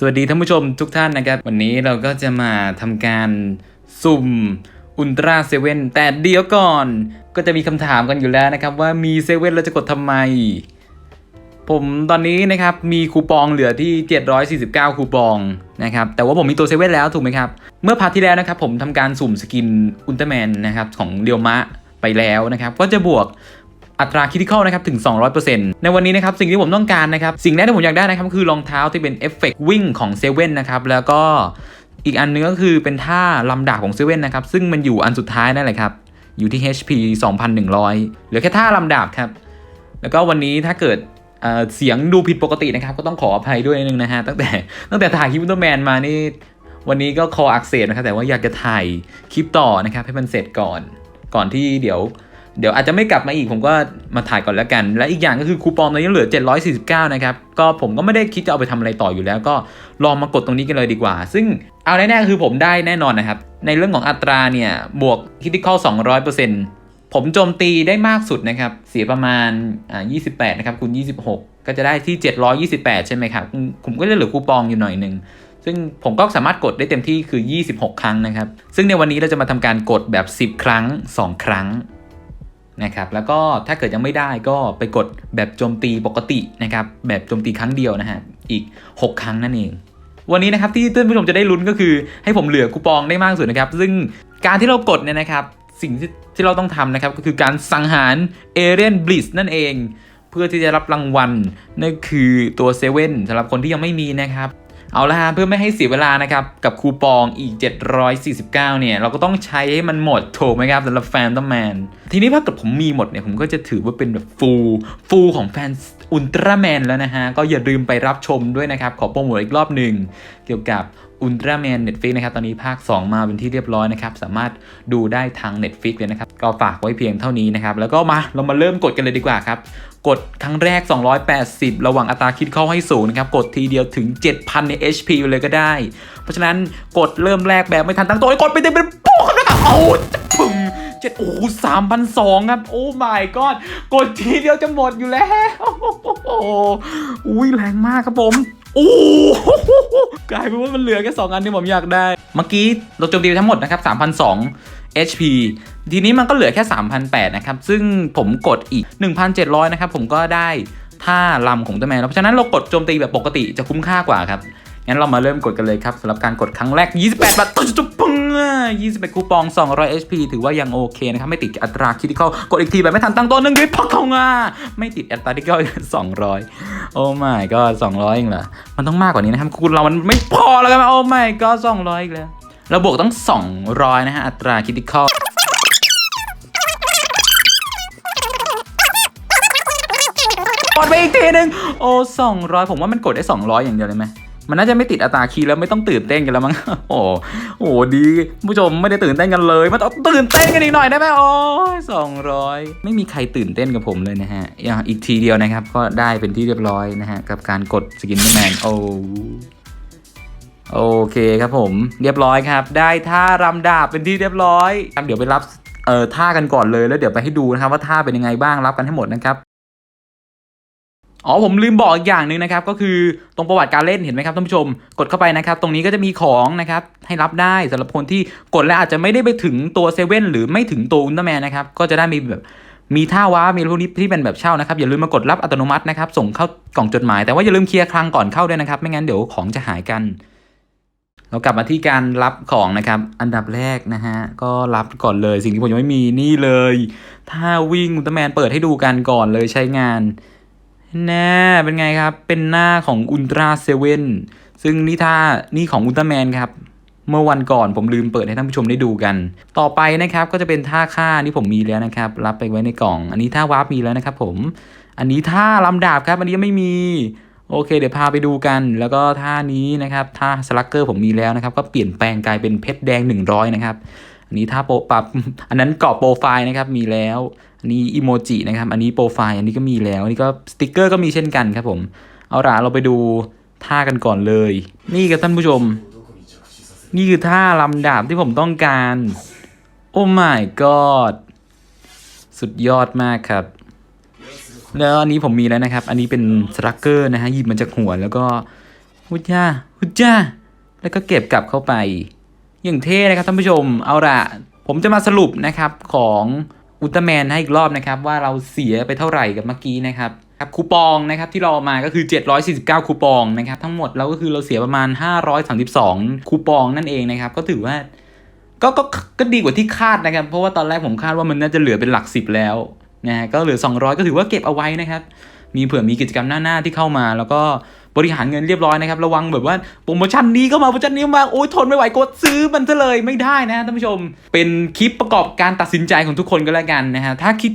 สวัสดีท่านผู้ชมทุกท่านนะครับ วันนี้เราก็จะมาทำการสุ่มอุลตราเซเว่นแต่เดี๋ยวก่อนก็จะมีคำถามกันอยู่แล้วนะครับ ว่ามีเซเว่นเราจะกดทำไม ผมตอนนี้นะครับมีคูปองเหลือที่ 749 คูปองนะครับแต่ว่าผมมีตัวเซเว่นแล้วถูกไหมครับ เมื่อพาร์ทที่แล้วนะครับผมทำการสุ่มสกินอุลตร้าแมนนะครับของเรียวมะไปแล้วนะครับ ก็จะบวก อัตราคิดที่เข้านะครับถึง 200%ในวันนี้นะครับสิ่งที่ผมต้องการนะครับสิ่งแรกที่ผมอยากได้นะครับคือรองเท้าที่เป็นเอฟเฟกต์วิ่งของเซเว่นนะครับแล้วก็อีกอันนึงก็คือเป็นท่าลำดาบของเซเว่นนะครับซึ่งมันอยู่อันสุดท้ายนั่นแหละครับอยู่ที่ HP 2,100 เหลือแค่ท่าลำดาบครับ แล้วก็วันนี้ถ้าเกิดเเสียงดูผิดปกตินะครับ ก็ต้องขออภัยด้วยนิดนึงนะฮะ ตั้งแต่ตั้งแต่ถ่ายคลิปตร้าแมนมานี่ วันนี้ก็คออักเสบนะครับ แต่ว่าอยากจะถ่ายคลิปต่อนะครับ ให้มันเสร็จก่อน ก่อนที่เดี๋ยว เดี๋ยวอาจจะไม่กลับมาอีกผมก็มาถ่ายก่อนแล้วกัน และอีกอย่างก็คือคูปองตอนนี้เหลือ 749 นะครับ ก็ผมก็ไม่ได้คิดจะเอาไปทำอะไรต่ออยู่แล้วก็ลองมากดตรงนี้กันเลยดีกว่า ซึ่งเอาแน่ๆคือผมได้แน่นอนนะครับ ในเรื่องของอัตราเนี่ยบวกคิดที่เข้า200%ผมโจมตีได้มากสุดนะครับ เสียประมาณอ่า28 นะครับคูณ26 ก็จะได้ที่ 728 ใช่ไหมครับ ผมก็จะเหลือคูปองอยู่หน่อยหนึ่งซึ่งผมก็สามารถกดได้เต็มที่คือ 26 ครั้งนะครับ ซึ่งในวันนี้เราจะมาทำการกดแบบ 10 ครั้ง 2 ครั้ง นะครับแล้วก็ถ้าเกิดยังไม่ได้ก็ไปกดแบบโจมตีปกตินะครับแบบโจมตีครั้งเดียวนะฮะอีก 6 ครั้งนั่นเอง วันนี้นะครับที่ท่านผู้ชมจะได้ลุ้นก็คือ ให้ผมเหลือคูปองได้มากสุดนะครับ ซึ่งการที่เรากดเนี่ยนะครับสิ่งที่ที่เราต้องทำนะครับก็คือการสังหารเอเรียนบลิสนั่นเอง เพื่อที่จะรับรางวัลนั่นคือตัวเซเว่นสำหรับคนที่ยังไม่มีนะครับ เอาละฮะเพื่อไม่ให้เสียเวลานะครับ กับคูปองอีก 749 เนี่ย เราก็ต้องใช้ให้มันหมดถูกไหมครับสำหรับแฟนต้มแมนทีนี้ถ้าเกิดผมมีหมดเนี่ย ผมก็จะถือว่าเป็นแบบฟูลฟูลของแฟน อุลตร้าแมนแล้วนะฮะ ก็อย่าลืมไปรับชมด้วยนะครับ ขอโปรโมทอีกรอบหนึ่ง เกี่ยวกับอุลตร้าแมนเน็ตฟิกนะครับ ตอนนี้ภาค 2 มาเป็นที่เรียบร้อยนะครับ สามารถดูได้ทาง Netflix เลยนะครับ ก็ฝากไว้เพียงเท่านี้นะครับ แล้วก็มาเรามาเริ่มกดกันเลยดีกว่าครับ กดครั้งแรก 280 ระหว่างอัตราคิดเข้าให้สูงนะครับ กดทีเดียวถึง 7,000 ใน HP เลยก็ได้ เพราะฉะนั้นกดเริ่มแรกแบบไม่ทันตั้งตัวกดไปเต็มเป็นโป๊กนะครับเอาปึ้ม จ็ดโอ้สามพันสองครับ โอ้ my god กดทีเดียวจะหมดอยู่แล้ว โอ้อุ้ยแรงมากครับผมโอ้กลายเป็นว่ามันเหลือแค่2อันที่ผมอยากได้ เมื่อกี้เราโจมตีทั้งหมดนะครับ3,002 HP ทีนี้มันก็เหลือแค่ 3,008นะครับ ซึ่งผมกดอีก 1,700 นะครับ ผมก็ได้ท่าลำของตัวแมนแล้วเพราะฉะนั้นเรากดโจมตีแบบปกติจะคุ้มค่ากว่าครับ งั้นเรามาเริ่มกดกันเลยครับสำหรับการกดครั้งแรก 28 บาทตุ๊จุ๊บปึ้ง21คูปอง 200 HP ถือว่ายังโอเคนะครับไม่ติดอัตราคิดที่เข้ากดอีกทีแบบไม่ทันตั้งตัวหนึ่งวิพักเข้ามาไม่ติดอัตราที่เข้า200 โอ้ my ก็200เองเหรอมันต้องมากกว่านี้นะครับคุณเรามันไม่พอแล้วกันโอ้ my ก็200อีกแล้วเราบวกต้อง200 นะฮะอัตราคิดที่เข้ากดไปอีกทีหนึ่งโอ้สองร้อยผมว่ามันกดได้สองร้อยอย่างเดียวเลยไหม มันน่าจะไม่ติดอัตราคีย์แล้วไม่ต้องตื่นเต้นกันแล้วมั้ง โอ้โหดีผู้ชมไม่ได้ตื่นเต้นกันเลยมาต้องตื่นเต้นกันอีกหน่อยได้ไหมโอ้ยสองร้อยไม่มีใครตื่นเต้นกับผมเลยนะฮะอย่างอีกทีเดียวนะครับ ก็ได้เป็นที่เรียบร้อยนะฮะกับการกดสกินแมนโอ้โอเคครับผม เรียบร้อยครับ ได้ท่ารำดาบเป็นที่เรียบร้อยครับเดี๋ยวไปรับเอ่อท่ากันก่อนเลยแล้วเดี๋ยวไปให้ดูนะครับว่าท่าเป็นยังไงบ้างรับกันให้หมดนะครับ อ๋อผมลืมบอกอีกอย่างหนึ่งนะครับก็คือตรงประวัติการเล่นเห็นไหมครับท่านผู้ชม กดเข้าไปนะครับ ตรงนี้ก็จะมีของนะครับให้รับได้สำหรับคนที่กดแล้วอาจจะไม่ได้ไปถึงตัวเซเว่นหรือไม่ถึงตัวอุลตร้าแมนนะครับก็จะได้มีแบบมีท่าว้ามีพวกนี้ที่เป็นแบบเช่านะครับอย่าลืมมากดรับอัตโนมัตินะครับส่งเข้ากล่องจดหมายแต่ว่าอย่าลืมเคลียร์คลังก่อนเข้าด้วยนะครับ ไม่งั้นเดี๋ยวของจะหายกัน เรากลับมาที่การรับของนะครับ อันดับแรกนะฮะก็รับก่อนเลย สิ่งที่ผมยังไม่มีนี่เลยท่าวิ่งอุลตร้าแมนเปิดให้ดูกันก่อนเลยใช้งาน แน่เป็นไงครับ เป็นหน้าของอุลตร้าเซเว่นซึ่งนี่ท่านี่ของอุลตร้าแมนครับ เมื่อวันก่อนผมลืมเปิดให้ท่านผู้ชมได้ดูกัน ต่อไปนะครับก็จะเป็นท่าค่าที่ผมมีแล้วนะครับ รับไปไว้ในกล่อง อันนี้ท่าวาร์ปมีแล้วนะครับ ผม อันนี้ท่าลำดาบครับ อันนี้ไม่มี โอเค เดี๋ยวพาไปดูกัน แล้วก็ท่านี้นะครับท่าสลักเกอร์ผมมีแล้วนะครับ ก็เปลี่ยนแปลงกลายเป็นเพชรแดง 100 นะครับ อันนี้ท่าโปรปรับอันนั้นกรอบโปรไฟล์นะครับมีแล้ว อันนี้อีโมจินะครับ อันนี้โปรไฟล์อันนี้ก็มีแล้ว อันนี้ก็สติกเกอร์ก็มีเช่นกันครับผม เอาล่ะเราไปดูท่ากันก่อนเลย นี่ครับท่านผู้ชม นี่คือท่าลำดาบที่ผมต้องการ โอ้ my god สุดยอดมากครับ แล้วอันนี้ผมมีแล้วนะครับ อันนี้เป็นสตรักเกอร์นะฮะหยิบมาจากหัวแล้วก็วุ้าหุจ้าแล้วก็เก็บกลับเข้าไป อย่างเท่นะครับท่านผู้ชมเอาละผมจะมาสรุปนะครับของอุลตร้าแมนให้อีกรอบนะครับ ว่าเราเสียไปเท่าไหร่กับเมื่อกี้นะครับครับคูปองนะครับที่เราเอามาก็คือ 749 คูปองนะครับทั้งหมดเราก็คือเราเสียประมาณ 532 คูปองนั่นเองนะครับ ก็ถือว่าก็ก็ก็ดีกว่าที่คาดนะครับ เพราะว่าตอนแรกผมคาดว่ามันน่าจะเหลือเป็นหลักสิบแล้วนะฮะก็เหลือ 200 ก็ถือว่าเก็บเอาไว้นะครับ มีเผื่อมีกิจกรรมหน้าๆที่เข้ามา แล้วก็บริหารเงินเรียบร้อยนะครับ ระวังแบบว่าโปรโมชั่นนี้ก็มาโปรโมชั่นนี้มาโอ้ยทนไม่ไหวกดซื้อมันซะเลยไม่ได้นะท่านผู้ชม เป็นคลิปประกอบการตัดสินใจของทุกคนก็แล้วกันนะฮะถ้าคิด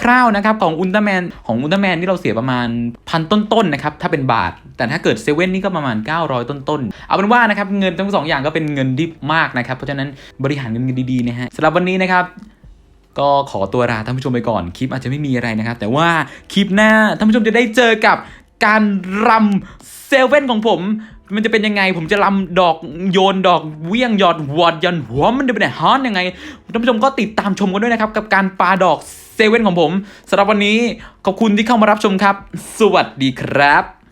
คร่าวๆนะครับของอุลตร้าแมนของอุลตร้าแมนที่เราเสียประมาณพันต้นๆนะครับถ้าเป็นบาท แต่ถ้าเกิดเซเว่นนี่ก็ประมาณ 900 ต้นๆเอาเป็นว่านะครับเงินทั้งสองอย่างก็เป็นเงินที่มากนะครับเพราะฉะนั้นบริหารเงินดีๆนะฮะสำหรับวันนี้นะครับ ก็ขอตัวลาท่านผู้ชมไปก่อน คลิปอาจจะไม่มีอะไรนะครับ แต่ว่าคลิปหน้าท่านผู้ชมจะได้เจอกับการรำเซเว่นของผม มันจะเป็นยังไง ผมจะรำดอกโยนดอกเวี่ยงหยอดวอดยันหัวมันจะเป็นฮอนยังไงท่านผู้ชมก็ติดตามชมกันด้วยนะครับ กับการปาดอกเซเว่นของผมสำหรับวันนี้ขอบคุณที่เข้ามารับชมครับ สวัสดีครับ